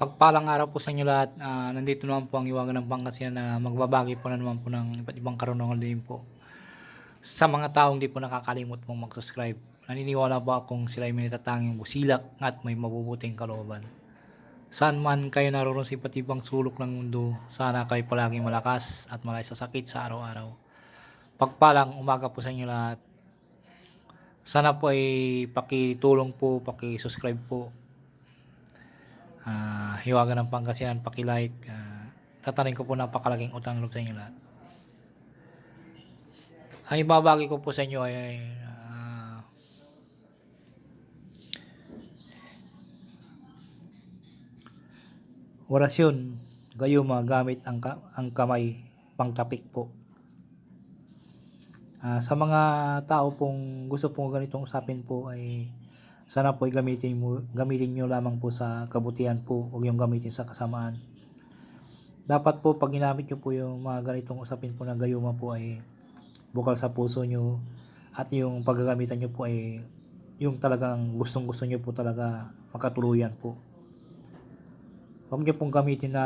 Pagpalang araw po sa inyo lahat. Ah, nandito naman po ang iwagan ng Pangasinan na magbabagi po na naman po ng iba't ibang karunungan din po. Sa mga taong di po nakakalimot pong mag-subscribe. Naniniwala po akong sila ay may natatanging busilak at may mabubuting kalooban. Saan man kayo naroon sa iba't ibang sulok ng mundo, sana kayo palaging malakas at malay sa sakit sa araw-araw. Pagpalang umaga po sa inyo lahat. Sana po ay pakitulong po, pakisubscribe po Ah, hiwaga ng Pangasinan, paki-like. Uh, tatanin ko po napakalaking utang loob sa inyo lahat. Ang ibabagi ko po sa inyo ay, ah, orasyon gayuma gamit ang, ka- ang kamay pangtapik po. Ah, sa mga tao pong gusto pong ganitong usapin po ay sana po gamitin mo gamitin niyo lamang po sa kabutihan po, huwag yung gamitin sa kasamaan. Dapat po pag ginamit niyo po yung mga ganitong usapin po na gayuma po ay bukal sa puso niyo at yung paggagamitan niyo po ay yung talagang gustong gusto niyo po talaga makatuluyan po. Huwag niyo pong gamitin na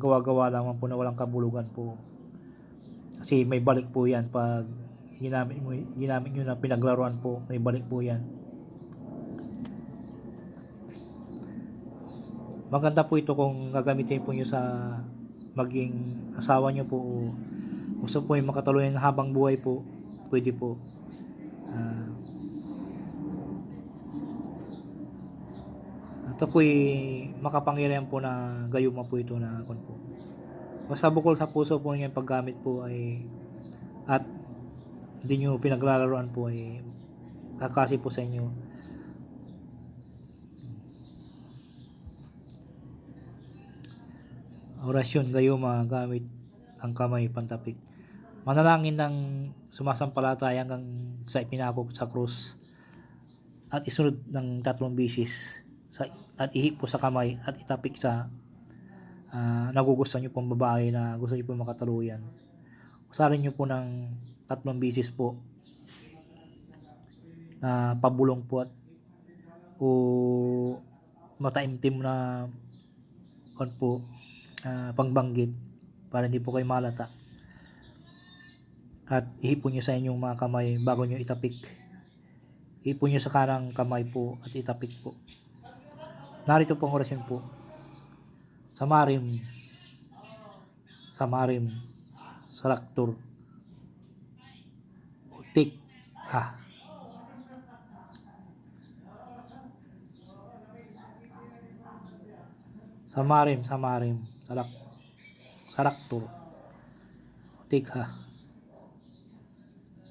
gawa-gawa lamang po na walang kabulugan po. Kasi may balik po yan pag ginamit mo ginamit niyo na pinaglaruan po, may balik po yan. Maganda po ito kung gagamitin po niyo sa maging asawa niyo po o gusto po yung makatuluyan habang buhay po, pwede po. Ah, ito po makapangyarihan po na gayuma po ito na kon po. Basta bukol sa puso po niya paggamit po ay at hindi nyo pinaglalaroan po ay kakasi po sa inyo. Orasyon gayuma gamit ang kamay pantapik. Manalangin ng sumasampalataya hanggang sa ipinako sa krus at isunod ng tatlong bisis sa, at ihip po sa kamay at itapik sa uh, nagugustuhan nyo pong babae na gusto nyo pong makataluyan. Usarin nyo po ng tatlong bisis po na pabulong po at o mataimtim na kon po uh, pangbanggit para hindi po kayo malata. At ihipon nyo sa inyong mga kamay bago nyo itapik. Ihipon nyo sa kanang kamay po at itapik po. Narito pong orasyon po. Samarim samarim saraktur utik ah samarim samarim sarak. Saraktur utikha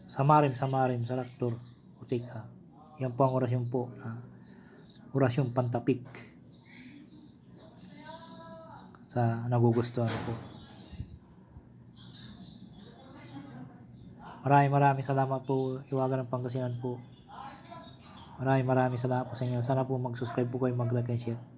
samarim samarim saraktur utikha yan po ang orasyon po na orasyon pantapik. Sa nagugustuhan po maraming maraming salamat po iwagan ng Pangasinan po. Maraming maraming salamat po sa inyo. Sana po mag subscribe po kayo mag like and share